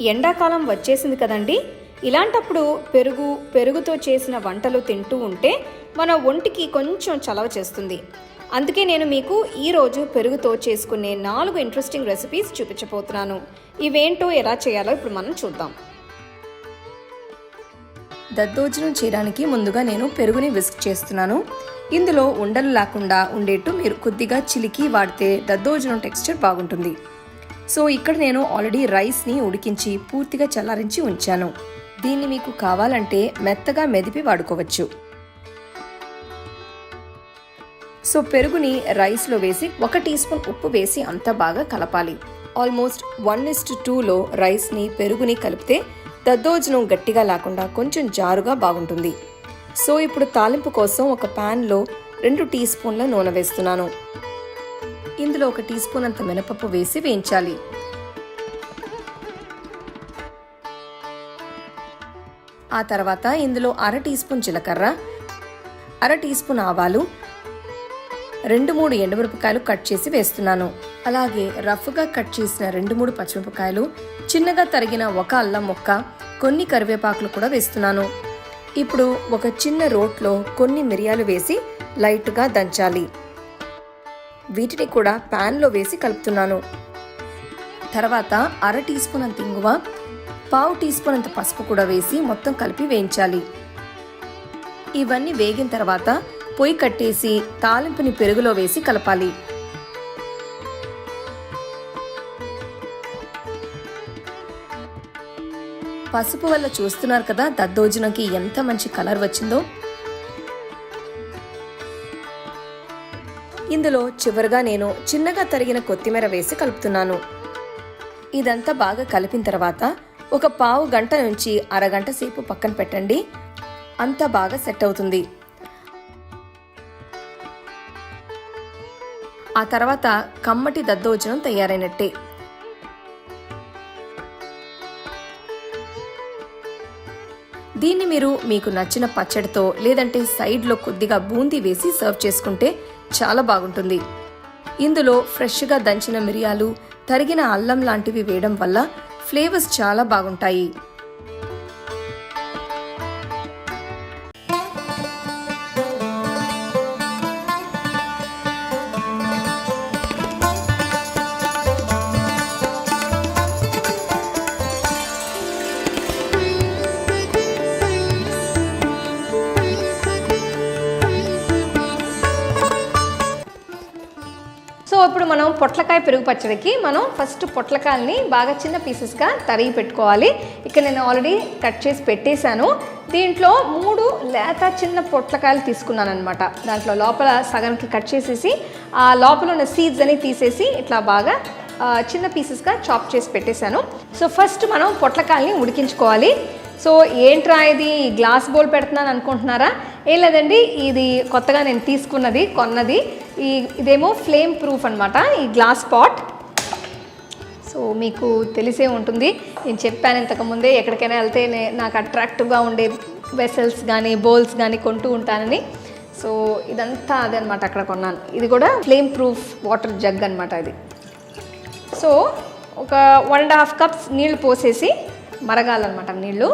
ఎండాకాలం వచ్చేసింది కదండి. ఇలాంటప్పుడు పెరుగు పెరుగుతో చేసిన వంటలు తింటూ ఉంటే మన ఒంటికి కొంచెం చలవ చేస్తుంది. అందుకే నేను మీకు ఈరోజు పెరుగుతో చేసుకునే నాలుగు ఇంట్రెస్టింగ్ రెసిపీస్ చూపించబోతున్నాను. ఇవేంటో ఎలా చేయాలో ఇప్పుడు మనం చూద్దాం. దద్దోజనం చేయడానికి ముందుగా నేను పెరుగుని విస్క్ చేస్తున్నాను. ఇందులో ఉండలు లేకుండా ఉండేట్టు మీరు కొద్దిగా చిలికి వాడితే దద్దోజనం టెక్స్చర్ బాగుంటుంది. సో ఇక్కడ నేను ఆల్రెడీ రైస్ని ఉడికించి పూర్తిగా చల్లారించి ఉంచాను. దీన్ని మీకు కావాలంటే మెత్తగా మెదిపి వాడుకోవచ్చు. సో పెరుగుని రైస్లో వేసి ఒక టీ స్పూన్ ఉప్పు వేసి అంతా బాగా కలపాలి. ఆల్మోస్ట్ వన్ ఇస్ట్ టూలో రైస్ని పెరుగుని కలిపితే దద్దోజనం గట్టిగా లేకుండా కొంచెం జారుగా బాగుంటుంది. సో ఇప్పుడు తాలింపు కోసం ఒక ప్యాన్లో రెండు టీ స్పూన్ల నూనె వేస్తున్నాను. ఇందులో ఒక టీ స్పూన్ అంత మినపప్పు వేసి వేయించాలి. ఆ తర్వాత ఇందులో అర టీ స్పూన్ జీలకర్ర అర టీ స్పూన్ ఆవాలు రెండు మూడు ఎండుమిరపకాయలు కట్ చేసి వేస్తున్నాను. అలాగే రఫ్గా కట్ చేసిన రెండు మూడు పచ్చిమిరపకాయలు చిన్నగా తరిగిన ఒక అల్లం మొక్క కొన్ని కరివేపాకులు కూడా వేస్తున్నాను. ఇప్పుడు ఒక చిన్న రోట్లో కొన్ని మిరియాలు వేసి లైట్గా దంచాలి. వీటిని కూడా ప్యాన్లో వేసి కలుపుతున్నాను. తర్వాత అర టీ స్పూన్ అంత ఇంగువ పావు టీ స్పూన్ అంత పసుపు కూడా వేసి మొత్తం కలిపి వేయించాలి. ఇవన్నీ వేగిన తర్వాత పొయ్యి కట్టేసి తాలింపుని పెరుగులో వేసి కలపాలి. పసుపు వల్ల చూస్తున్నారు కదా దద్దోజనంకి ఎంత మంచి కలర్ వచ్చిందో. ఇందులో చివరిగా నేను చిన్నగా తరిగిన కొత్తిమీర వేసి కలుపుతున్నాను. ఇదంతా బాగా కలిపిన తర్వాత ఒక పావు గంట నుంచి అరగంట సేపు పక్కన పెట్టండి. అంతా బాగా సెట్ అవుతుంది. ఆ తర్వాత కమ్మటి దద్దోజనం తయారైనట్టే. దీన్ని మీరు మీకు నచ్చిన పచ్చడితో లేదంటే సైడ్లో కొద్దిగా బూందీ వేసి సర్వ్ చేసుకుంటే చాలా బాగుంటుంది. ఇందులో ఫ్రెష్గా దంచిన మిరియాలు తరిగిన అల్లం లాంటివి వేయడం వల్ల ఫ్లేవర్స్ చాలా బాగుంటాయి. సో ఇప్పుడు మనం పొట్లకాయ పెరుగు పచ్చడికి మనం ఫస్ట్ పొట్లకాయల్ని బాగా చిన్న పీసెస్గా తరిగి పెట్టుకోవాలి. ఇక్కడ నేను ఆల్రెడీ కట్ చేసి పెట్టేశాను. దీంట్లో మూడు లేత చిన్న పొట్లకాయలు తీసుకున్నాను అనమాట దాంట్లో లోపల సగానికి కట్ చేసేసి ఆ లోపల ఉన్న సీడ్స్ అని తీసేసి ఇట్లా బాగా చిన్న పీసెస్గా చాప్ చేసి పెట్టేశాను. సో ఫస్ట్ మనం పొట్లకాయల్ని ఉడికించుకోవాలి. సో ఏంట్రా ఇది? గ్లాస్ బౌల్ పెడుతున్నాను అనుకుంటున్నారా? ఏం లేదండి ఇది కొత్తగా నేను తీసుకున్నది కొన్నది. ఈ ఇదేమో ఫ్లేమ్ ప్రూఫ్ అనమాట ఈ గ్లాస్ పాట్ సో మీకు తెలిసే ఉంటుంది. నేను చెప్పాను ఇంతకుముందే ఎక్కడికైనా వెళ్తే నాకు అట్రాక్టివ్గా ఉండే వెసల్స్ కానీ బౌల్స్ కానీ కొంటూ ఉంటానని. సో ఇదంతా అదే అనమాట అక్కడ కొన్నాను. ఇది కూడా ఫ్లేమ్ ప్రూఫ్ వాటర్ జగ్ అనమాట ఇది. సో ఒక వన్ అండ్ హాఫ్ కప్స్ నీళ్ళు పోసేసి మరగాలన్నమాట నీళ్ళు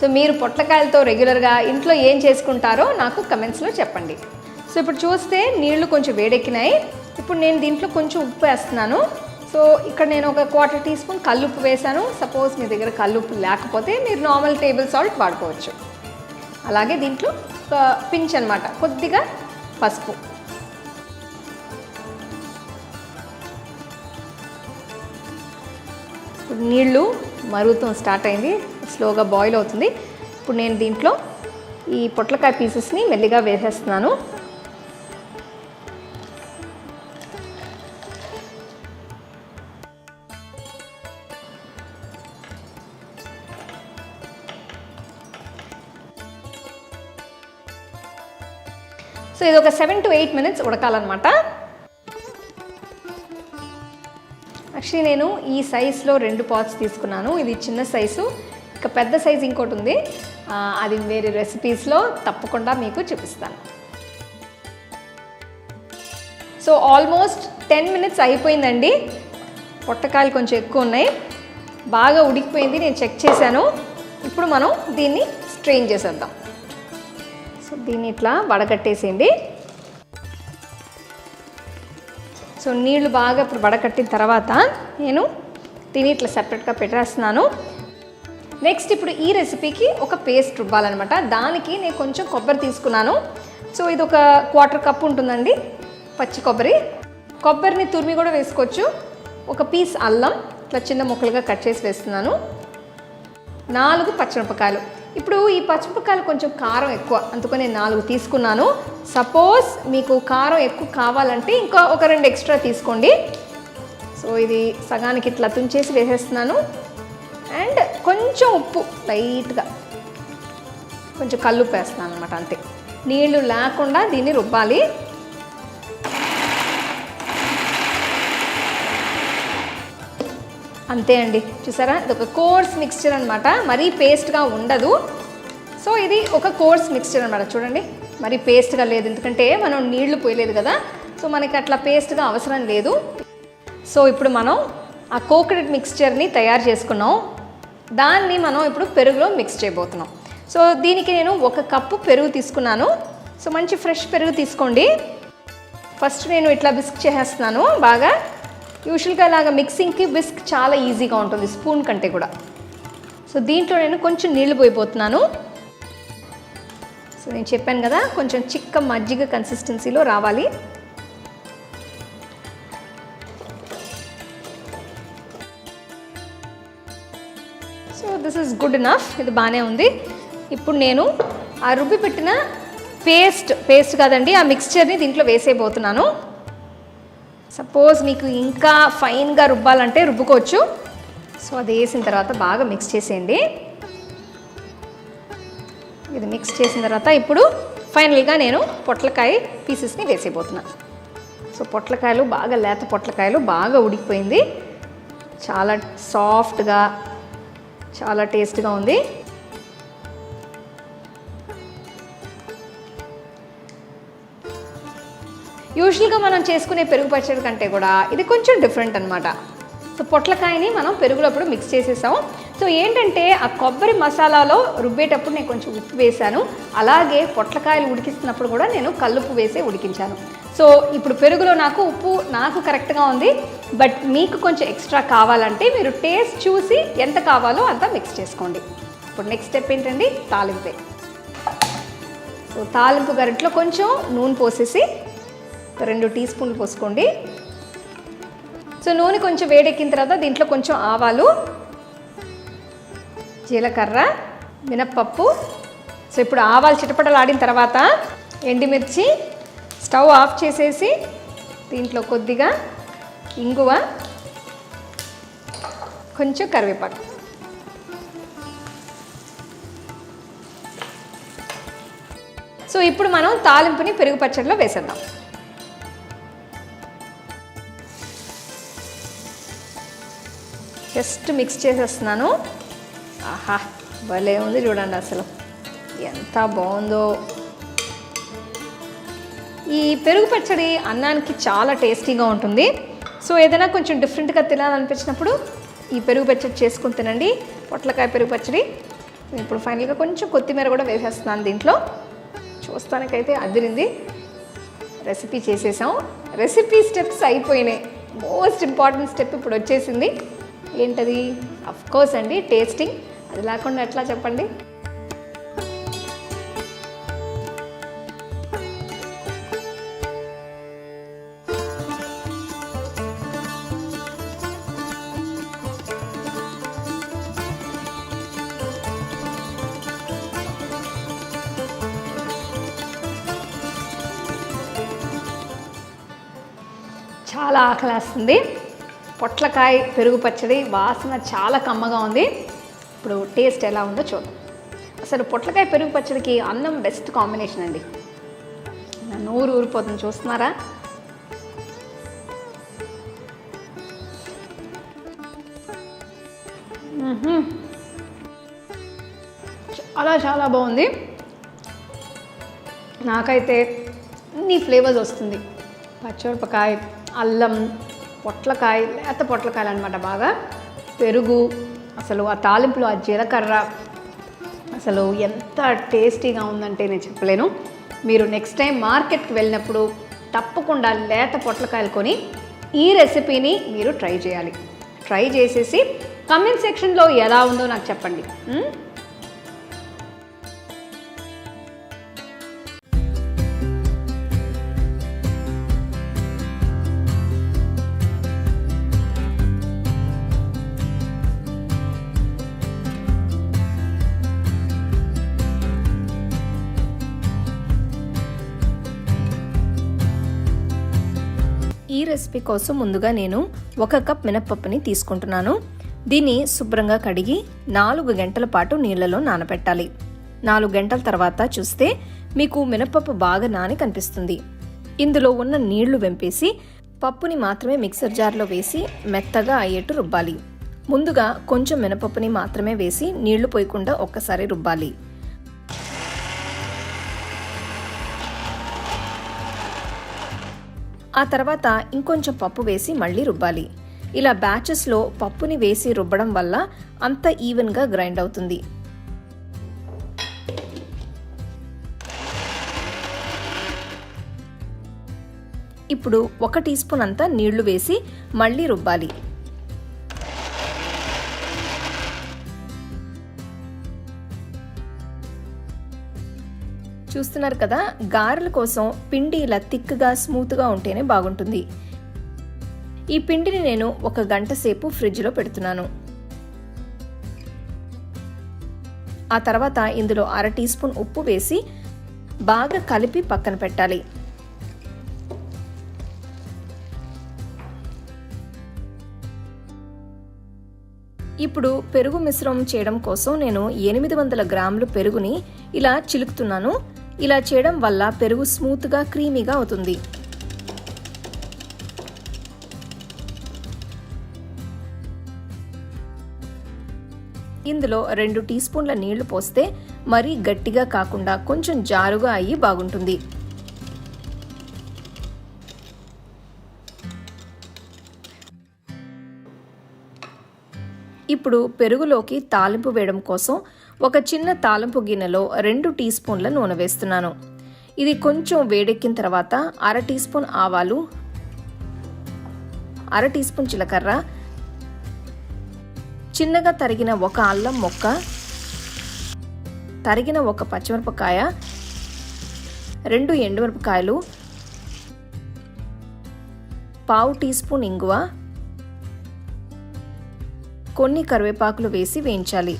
సో మీరు పొట్లకాయలతో రెగ్యులర్గా ఇంట్లో ఏం చేసుకుంటారో నాకు కమెంట్స్లో చెప్పండి. సో ఇప్పుడు చూస్తే నీళ్ళు కొంచెం వేడెక్కినాయి. ఇప్పుడు నేను దీంట్లో కొంచెం ఉప్పు వేస్తున్నాను. సో ఇక్కడ నేను ఒక క్వార్టర్ టీ స్పూన్ కల్లుప్పు వేశాను. సపోజ్ మీ దగ్గర కల్లుప్పు లేకపోతే మీరు నార్మల్ టేబుల్ సాల్ట్ వాడుకోవచ్చు. అలాగే దీంట్లో ఒక పించ్ అనమాట కొద్దిగా పసుపు. ఇప్పుడు నీళ్ళు మరుగుతాం స్టార్ట్ అయింది. స్లోగా బాయిల్ అవుతుంది. ఇప్పుడు నేను దీంట్లో ఈ పొట్లకాయ పీసెస్ని మెల్లిగా వేసేస్తున్నాను. ఇది ఒక సెవెన్ టు ఎయిట్ మినిట్స్ ఉడకాలన్నమాట. యాక్చువల్లీ నేను ఈ సైజులో రెండు పాట్స్ తీసుకున్నాను. ఇది చిన్న సైజు ఇక పెద్ద సైజు ఇంకోటి ఉంది. అది వేరే రెసిపీస్లో తప్పకుండా మీకు చూపిస్తాను. సో ఆల్మోస్ట్ టెన్ మినిట్స్ అయిపోయిందండి. పొట్టకాయలు కొంచెం ఎక్కువ ఉన్నాయి. బాగా ఉడికిపోయింది నేను చెక్ చేశాను. ఇప్పుడు మనం దీన్ని స్ట్రెయిన్ చేసేద్దాం. సో దీన్ని ఇట్లా వడగట్టేసేయండి సో నీళ్ళు బాగా ఇప్పుడు వడకట్టిన తర్వాత నేను దీన్ని ఇట్లా సెపరేట్గా పెట్టేస్తున్నాను. నెక్స్ట్ ఇప్పుడు ఈ రెసిపీకి ఒక పేస్ట్ రుబ్బాలన్నమాట. దానికి నేను కొంచెం కొబ్బరి తీసుకున్నాను. సో ఇది ఒక క్వార్టర్ కప్ ఉంటుందండి పచ్చి కొబ్బరి. కొబ్బరిని తురిమి కూడా వేసుకోవచ్చు. ఒక పీస్ అల్లం ఇట్లా చిన్న ముక్కలుగా కట్ చేసి వేస్తున్నాను. నాలుగు పచ్చిమిరపకాయలు. ఇప్పుడు ఈ పచ్చిమిరపకాయలు కొంచెం కారం ఎక్కువ. అందుకని నేను నాలుగు తీసుకున్నాను. సపోజ్ మీకు కారం ఎక్కువ కావాలంటే ఇంకా ఒక రెండు ఎక్స్ట్రా తీసుకోండి. సో ఇది సగానికి ఇట్లా తుంచేసి వేసేస్తున్నాను. అండ్ కొంచెం ఉప్పు లైట్గా కొంచెం కల్లుప్పు వేస్తున్నాను అనమాట అంతే. నీళ్ళు లేకుండా దీన్ని రుబ్బాలి. అంతే అండి చూసారా? ఇది ఒక కోర్స్ మిక్స్చర్ అనమాట మరీ పేస్ట్గా ఉండదు. సో ఇది ఒక కోర్స్ మిక్స్చర్ అనమాట చూడండి. మరీ పేస్ట్గా లేదు. ఎందుకంటే మనం నీళ్ళు పోయలేదు కదా. సో మనకి అట్లా పేస్ట్గా అవసరం లేదు. సో ఇప్పుడు మనం ఆ కోకోనట్ మిక్స్చర్ని తయారు చేసుకున్నాం. దాన్ని మనం ఇప్పుడు పెరుగులో మిక్స్ చేయబోతున్నాం. సో దీనికి నేను ఒక కప్పు పెరుగు తీసుకున్నాను. సో మంచి ఫ్రెష్ పెరుగు తీసుకోండి. ఫస్ట్ నేను ఇట్లా బిస్క్ చేసేస్తున్నాను బాగా. యూజువల్గా ఇలాగ మిక్సింగ్కి విస్క్ చాలా ఈజీగా ఉంటుంది స్పూన్ కంటే కూడా. సో దీంట్లో నేను కొంచెం నీళ్ళు పోయిపోతున్నాను సో నేను చెప్పాను కదా కొంచెం చిక్క మజ్జిగ కన్సిస్టెన్సీలో రావాలి. So this is good enough ఇది బాగానే ఉంది. ఇప్పుడు నేను ఆ రుబ్బి పెట్టిన పేస్ట్ పేస్ట్ కాదండి ఆ మిక్స్చర్ని దీంట్లో వేసేయబోతున్నాను. సపోజ్ మీకు ఇంకా ఫైన్గా రుబ్బాలంటే రుబ్బుకోవచ్చు. సో అది వేసిన తర్వాత బాగా మిక్స్ చేసేయండి. ఇది మిక్స్ చేసిన తర్వాత ఇప్పుడు ఫైనల్గా నేను పొట్లకాయ పీసెస్ని వేసేయబోతున్నాను సో పొట్లకాయలు బాగా లేత పొట్లకాయలు బాగా ఉడికిపోయింది. చాలా సాఫ్ట్గా చాలా టేస్ట్గా ఉంది. యూజువల్గా మనం చేసుకునే పెరుగు పచ్చడి కంటే కూడా ఇది కొంచెం డిఫరెంట్ అనమాట సో పొట్లకాయని మనం పెరుగులప్పుడు మిక్స్ చేసేసాం సో ఏంటంటే ఆ కొబ్బరి మసాలాలో రుబ్బేటప్పుడు నేను కొంచెం ఉప్పు వేశాను. అలాగే పొట్లకాయలు ఉడికిస్తున్నప్పుడు కూడా నేను కల్లుప్పు వేసి ఉడికించాను. సో ఇప్పుడు పెరుగులో నాకు ఉప్పు నాకు కరెక్ట్గా ఉంది. బట్ మీకు కొంచెం ఎక్స్ట్రా కావాలంటే మీరు టేస్ట్ చూసి ఎంత కావాలో అంత మిక్స్ చేసుకోండి. ఇప్పుడు నెక్స్ట్ స్టెప్ ఏంటండి? తాలింపే. సో తాలింపు గరిట్లో కొంచెం నూనె పోసేసి రెండు టీ స్పూన్లు పోసుకోండి. సో నూనె కొంచెం వేడెక్కిన తర్వాత దీంట్లో కొంచెం ఆవాలు జీలకర్ర మినప్పప్పు. సో ఇప్పుడు ఆవాలు చిటపటలు ఆడిన తర్వాత ఎండుమిర్చి స్టవ్ ఆఫ్ చేసేసి దీంట్లో కొద్దిగా ఇంగువ కొంచెం కరివేపాకు. సో ఇప్పుడు మనం తాలింపుని పెరుగు పచ్చడిలో వేసేద్దాం. జస్ట్ మిక్స్ చేసేస్తున్నాను. ఆహా భలే ఉంది చూడండి అసలు. ఎంత బాగుందో. ఈ పెరుగు పచ్చడి అన్నానికి చాలా టేస్టీగా ఉంటుంది. సో ఏదైనా కొంచెం డిఫరెంట్గా తినాలనిపించినప్పుడు ఈ పెరుగు పచ్చడి చేసుకుని తినండి. పొట్లకాయ పెరుగు పచ్చడి. ఇప్పుడు ఫైనల్గా కొంచెం కొత్తిమీర కూడా వేసేస్తున్నాను దీంట్లో. చూస్తానికైతే అదిరింది. రెసిపీ చేసేసాం. రెసిపీ స్టెప్స్ అయిపోయినాయి. మోస్ట్ ఇంపార్టెంట్ స్టెప్ ఇప్పుడు వచ్చేసింది. ఏంటది? అఫ్ కోర్స్ అండి టేస్టింగ్ అది లేకుండా ఎట్లా చెప్పండి? చాలా ఆకలేస్తుంది పొట్లకాయ పెరుగు పచ్చడి వాసన చాలా కమ్మగా ఉంది. ఇప్పుడు టేస్ట్ ఎలా ఉందో చూద్దాం. అసలు పొట్లకాయ పెరుగు పచ్చడికి అన్నం బెస్ట్ కాంబినేషన్ అండి. నా నోరు ఊరిపోతుంది చూస్తున్నారా? చాలా చాలా బాగుంది. నాకైతే అన్ని ఫ్లేవర్స్ వస్తుంది. పచ్చిమిరపకాయ అల్లం పొట్లకాయ లేత పొట్లకాయలు అనమాట బాగా. పెరుగు అసలు ఆ తాలింపులో ఆ జీలకర్ర అసలు ఎంత టేస్టీగా ఉందంటే నేను చెప్పలేను. మీరు నెక్స్ట్ టైం మార్కెట్కి వెళ్ళినప్పుడు తప్పకుండా లేత పొట్లకాయలు కొని ఈ రెసిపీని మీరు ట్రై చేయాలి. ట్రై చేసేసి కమెంట్ సెక్షన్లో ఎలా ఉందో నాకు చెప్పండి. రెసిపీ కోసం ముందుగా నేను ఒక కప్ మినప్పప్పుని తీసుకుంటున్నాను. దీన్ని శుభ్రంగా కడిగి నాలుగు గంటల పాటు నీళ్ళలో నానబెట్టాలి నాలుగు గంటల తర్వాత చూస్తే మీకు మినప్పప్పు బాగా నాని కనిపిస్తుంది. ఇందులో ఉన్న నీళ్ళు వెంపేసి పప్పుని మాత్రమే మిక్సర్ జార్లో వేసి మెత్తగా అయ్యేట్టు రుబ్బాలి. ముందుగా కొంచెం మినపప్పుని మాత్రమే వేసి నీళ్ళు పోయకుండా ఒక్కసారి రుబ్బాలి. ఆ తర్వాత ఇంకొంచెం పప్పు వేసి మళ్ళీ రుబ్బాలి. ఇలా బ్యాచెస్లో పప్పుని వేసి రుబ్బడం వల్ల అంత ఈవెన్గా గ్రైండ్ అవుతుంది. ఇప్పుడు ఒక టీ స్పూన్ అంతా నీళ్ళు వేసి మళ్ళీ రుబ్బాలి. చూస్తున్నారు కదా గారెల కోసం పిండి ఇలా థిక్గా స్మూత్గా ఉంటేనే బాగుంటుంది. ఈ పిండిని నేను ఒక గంట సేపు ఫ్రిడ్జ్లో పెడుతున్నాను. ఆ తర్వాత ఇందులో అర టీ స్పూన్ ఉప్పు వేసి బాగా కలిపి పక్కన పెట్టాలి. ఇప్పుడు పెరుగు మిశ్రమం చేయడం కోసం నేను ఎనిమిది వందల గ్రాములు పెరుగుని ఇలా చిలుకుతున్నాను. ఇలా చేయడం వల్ల పెరుగు స్మూత్గా క్రీమీగా అవుతుంది. ఇందులో రెండు టీ స్పూన్ల నీళ్ళు పోస్తే మరీ గట్టిగా కాకుండా కొంచెం జారుగా అయ్యి బాగుంటుంది. ఇప్పుడు పెరుగులోకి తాలింపు వేయడం కోసం ఒక చిన్న తాలింపు గిన్నెలో రెండు టీ స్పూన్ల నూనె వేస్తున్నాను. ఇది కొంచెం వేడెక్కిన తర్వాత అర టీ స్పూన్ ఆవాలు అర టీ స్పూన్ జీలకర్ర చిన్నగా తరిగిన ఒక అల్లం మొక్క తరిగిన ఒక పచ్చిమిరపకాయ రెండు ఎండుమిరపకాయలు పావు టీ స్పూన్ ఇంగువ కొన్ని కరివేపాకులు వేసి వేయించాలి.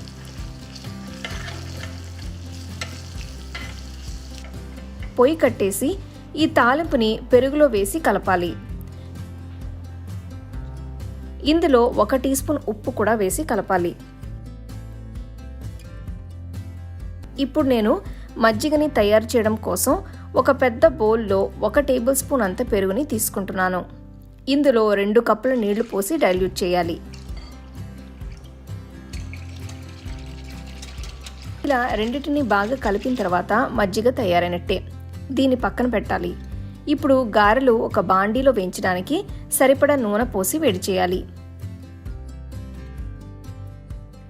పొయ్యి కట్టేసి ఈ తాలింపుని పెరుగులో వేసి కలపాలి. ఇందులో ఒక టీ స్పూన్ ఉప్పు కూడా వేసి కలపాలి. ఇప్పుడు నేను మజ్జిగని తయారు చేయడం కోసం ఒక పెద్ద బౌల్లో ఒక టేబుల్ స్పూన్ అంత పెరుగుని తీసుకుంటున్నాను. ఇందులో రెండు కప్పుల నీళ్ళు పోసి డైల్యూట్ చేయాలి. ఇలా రెండింటిని బాగా కలిపిన తర్వాత మజ్జిగ తయారైనట్టే. దీన్ని పక్కన పెట్టాలి. ఇప్పుడు గారెలు ఒక బాండీలో వేయించడానికి సరిపడా నూనె పోసి వేడి చేయాలి.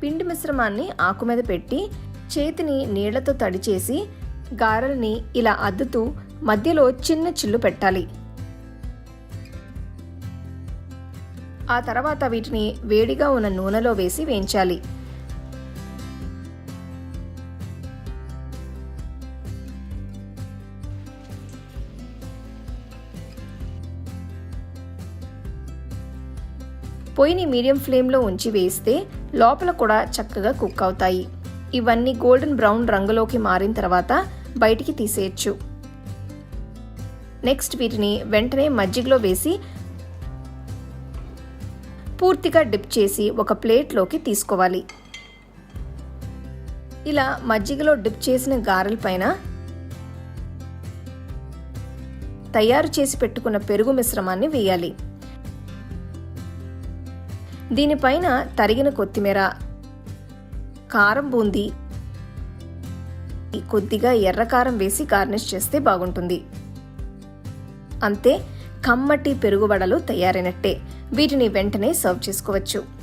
పిండి మిశ్రమాన్ని ఆకు మీద పెట్టి చేతిని నీళ్ళతో తడిచేసి గారెల్ని ఇలా అద్దుతూ మధ్యలో చిన్న చిల్లు పెట్టాలి. ఆ తర్వాత వీటిని వేడిగా ఉన్న నూనెలో వేసి వేయించాలి. పొయ్యిని మీడియం ఫ్లేమ్లో ఉంచి వేస్తే లోపల కూడా చక్కగా కుక్ అవుతాయి. ఇవన్నీ గోల్డెన్ బ్రౌన్ రంగులోకి మారిన తర్వాత బయటికి తీసేయచ్చు. నెక్స్ట్ వీటిని వెంటనే మజ్జిగలో వేసి పూర్తిగా డిప్ చేసి ఒక ప్లేట్లోకి తీసుకోవాలి. ఇలా మజ్జిగలో డిప్ చేసిన గారెల పైన తయారు చేసి పెట్టుకున్న పెరుగు మిశ్రమాన్ని వేయాలి. దీనిపైన తరిగిన కొత్తిమీర కారం బూంది కొద్దిగా ఎర్రకారం వేసి గార్నిష్ చేస్తే బాగుంటుంది. అంతే కమ్మటి పెరుగుబడలు తయారైనట్టే. వీటిని వెంటనే సర్వ్ చేసుకోవచ్చు.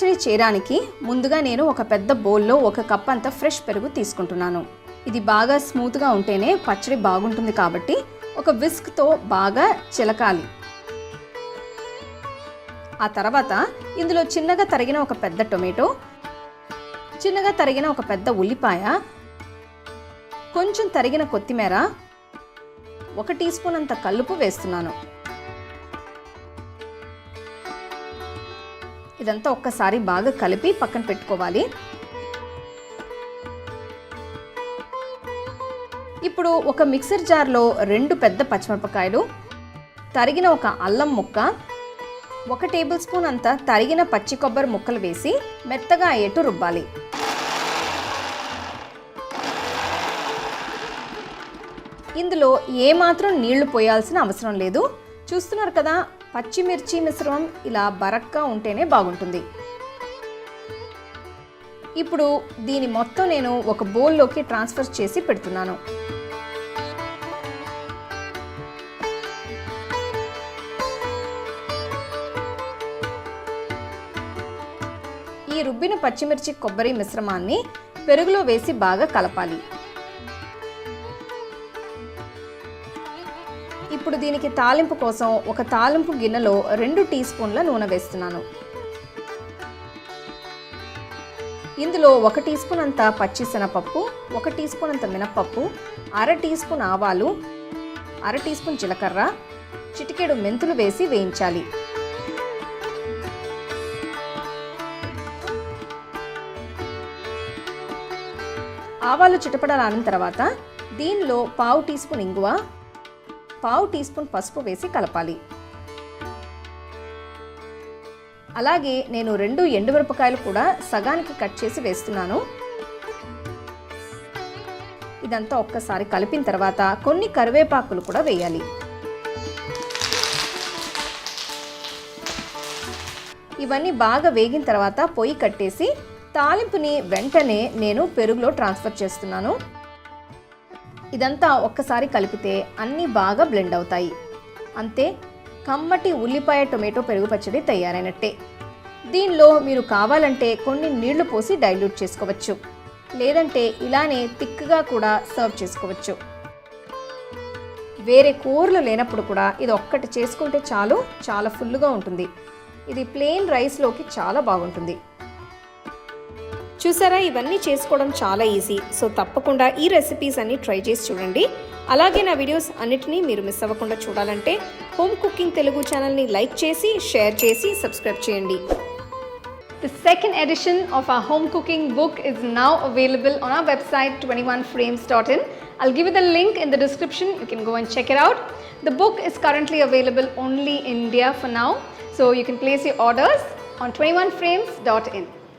పచ్చడి చేయడానికి ముందుగా నేను ఒక పెద్ద బౌల్లో ఒక కప్ అంత ఫ్రెష్ పెరుగు తీసుకుంటున్నాను. ఇది బాగా స్మూత్గా ఉంటేనే పచ్చడి బాగుంటుంది కాబట్టి ఒక విస్క్తో బాగా చిలకాలి. ఆ తర్వాత ఇందులో చిన్నగా తరిగిన ఒక పెద్ద టొమాటో చిన్నగా తరిగిన ఒక పెద్ద ఉల్లిపాయ కొంచెం తరిగిన కొత్తిమీర ఒక టీ స్పూన్ అంత కల్లుపు వేస్తున్నాను. ఇదంతా ఒక్కసారి బాగా కలిపి పక్కన పెట్టుకోవాలి. ఇప్పుడు ఒక మిక్సర్ జార్లో రెండు పెద్ద పచ్చిమిరపకాయలు తరిగిన ఒక అల్లం ముక్క ఒక టేబుల్ స్పూన్ అంత తరిగిన పచ్చి కొబ్బరి ముక్కలు వేసి మెత్తగా అయ్యేట్టు రుబ్బాలి. ఇందులో ఏమాత్రం నీళ్ళు పోయాల్సిన అవసరం లేదు. చూస్తున్నారు కదా పచ్చిమిర్చి మిశ్రమం ఇలా బరక్గా ఉంటేనే బాగుంటుంది. ఇప్పుడు దీని మొత్తం నేను ఒక బౌల్లోకి ట్రాన్స్ఫర్ చేసి పెడుతున్నాను. ఈ రుబ్బిన పచ్చిమిర్చి కొబ్బరి మిశ్రమాన్ని పెరుగులో వేసి బాగా కలపాలి. ఇప్పుడు దీనికి తాలింపు కోసం ఒక తాలింపు గిన్నెలో రెండు టీ స్పూన్ల నూనె వేస్తున్నాను. ఇందులో ఒక టీ స్పూన్ అంత పచ్చి శనగపప్పు ఒక టీ స్పూన్ అంత మినప్పప్పు అర టీ స్పూన్ ఆవాలు అర టీ స్పూన్ జీలకర్ర చిటికెడు మెంతులు వేసి వేయించాలి. ఆవాలు చిటపడలాడిన తర్వాత దీనిలో పావు టీ స్పూన్ ఇంగువ పావు టీ స్పూన్ పసుపు వేసి కలపాలి. అలాగే నేను రెండు ఎండుమిరపకాయలు కూడా సగానికి కట్ చేసి వేస్తున్నాను. ఇదంతా ఒక్కసారి కలిపిన తర్వాత కొన్ని కరివేపాకులు కూడా వేయాలి. ఇవన్నీ బాగా వేగిన తర్వాత పొయ్యి కట్టేసి తాలింపుని వెంటనే నేను పెరుగులో ట్రాన్స్ఫర్ చేస్తున్నాను. ఇదంతా ఒక్కసారి కలిపితే అన్నీ బాగా బ్లెండ్ అవుతాయి. అంతే కమ్మటి ఉల్లిపాయ టొమాటో పెరుగు పచ్చడి తయారైనట్టే. దీనిలో మీరు కావాలంటే కొన్ని నీళ్ళు పోసి డైల్యూట్ చేసుకోవచ్చు. లేదంటే ఇలానే థిక్గా కూడా సర్వ్ చేసుకోవచ్చు. వేరే కూరలు లేనప్పుడు కూడా ఇది ఒక్కటి చేసుకుంటే చాలు చాలా ఫుల్గా ఉంటుంది. ఇది ప్లెయిన్ రైస్లోకి చాలా బాగుంటుంది. చూసారా? ఇవన్నీ చేసుకోవడం చాలా ఈజీ. సో తప్పకుండా ఈ రెసిపీస్ అన్ని ట్రై చేసి చూడండి. అలాగే నా వీడియోస్ అన్నిటినీ మీరు మిస్ అవ్వకుండా చూడాలంటే హోమ్ కుకింగ్ తెలుగు ఛానల్ని లైక్ చేసి షేర్ చేసి సబ్స్క్రైబ్ చేయండి. The second edition of a home cooking book is now available on a website twenty one frames dot in I'll give the link in the description you can go and check it out the book is currently available only India for now so you can place you orders on twenty one frames dot in